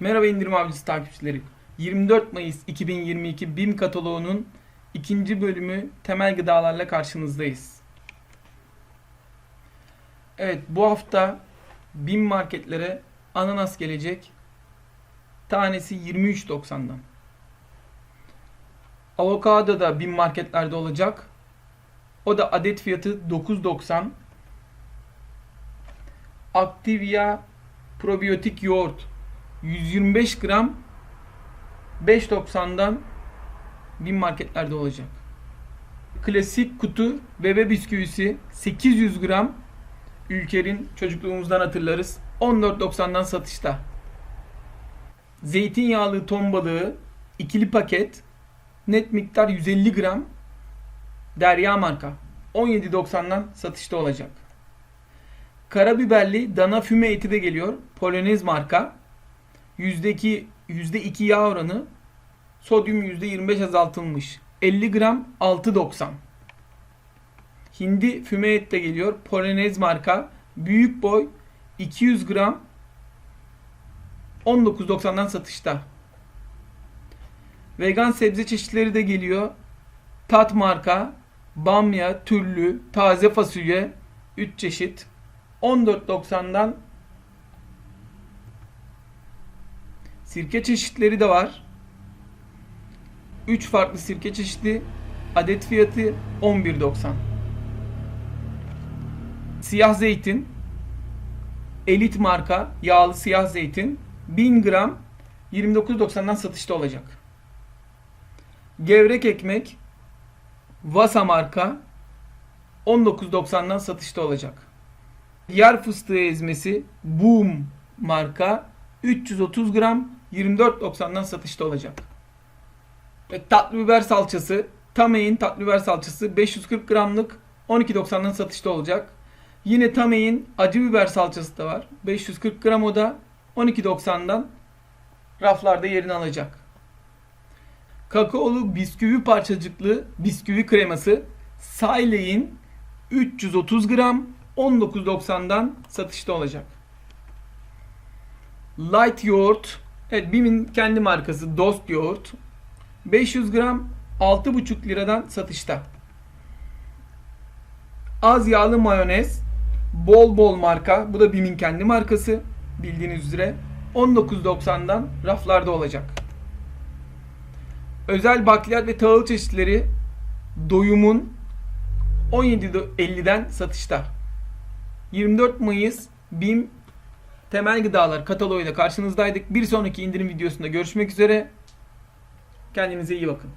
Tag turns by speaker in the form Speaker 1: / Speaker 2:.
Speaker 1: Merhaba indirim avcısı takipçileri. 24 Mayıs 2022 BİM kataloğunun ikinci bölümü temel gıdalarla karşınızdayız. Evet bu hafta BİM marketlere ananas gelecek. Tanesi 23.90'dan. Avokado da BİM marketlerde olacak. O da adet fiyatı 9.90. Activia probiyotik yoğurt 125 gram 5.90'dan bin marketlerde olacak. Klasik kutu bebe bisküvisi 800 gram Ülker'in çocukluğumuzdan hatırlarız. 14.90'dan satışta. Zeytinyağlı ton balığı ikili paket net miktar 150 gram Derya marka 17.90'dan satışta olacak. Karabiberli dana füme eti de geliyor. Polonez marka. Yüzdeki %2 yağ oranı. Sodyum %25 azaltılmış. 50 gram 6.90. Hindi füme et de geliyor. Polonez marka. Büyük boy 200 gram 19.90'dan satışta. Vegan sebze çeşitleri de geliyor. Tat marka, bamya, türlü, taze fasulye 3 çeşit 14.90'dan sirke çeşitleri de var. 3 farklı sirke çeşidi adet fiyatı 11.90. Siyah zeytin elit marka yağlı siyah zeytin 1000 gram 29.90'dan satışta olacak. Gevrek ekmek Vasa marka 19.90'dan satışta olacak. Yer fıstığı ezmesi Boom marka 330 gram 24.90'dan satışta olacak. Ve tatlı biber salçası Tamein tatlı biber salçası 540 gramlık 12.90'dan satışta olacak. Yine Tamein acı biber salçası da var. 540 gram o da 12.90'dan raflarda yerini alacak. Kakaolu bisküvi parçacıklı bisküvi kreması Sailey'in 330 gram 19.90'dan satışta olacak. Light yoğurt, evet BİM'in kendi markası Dost yoğurt 500 gram 6,5 liradan satışta. Az yağlı mayonez bol bol marka bu da BİM'in kendi markası bildiğiniz üzere 19.90'dan raflarda olacak. Özel bakliyat ve tahıl çeşitleri doyumun 17.50'den satışta. 24 Mayıs BİM temel gıdalar kataloğuyla karşınızdaydık. Bir sonraki indirim videosunda görüşmek üzere. Kendinize iyi bakın.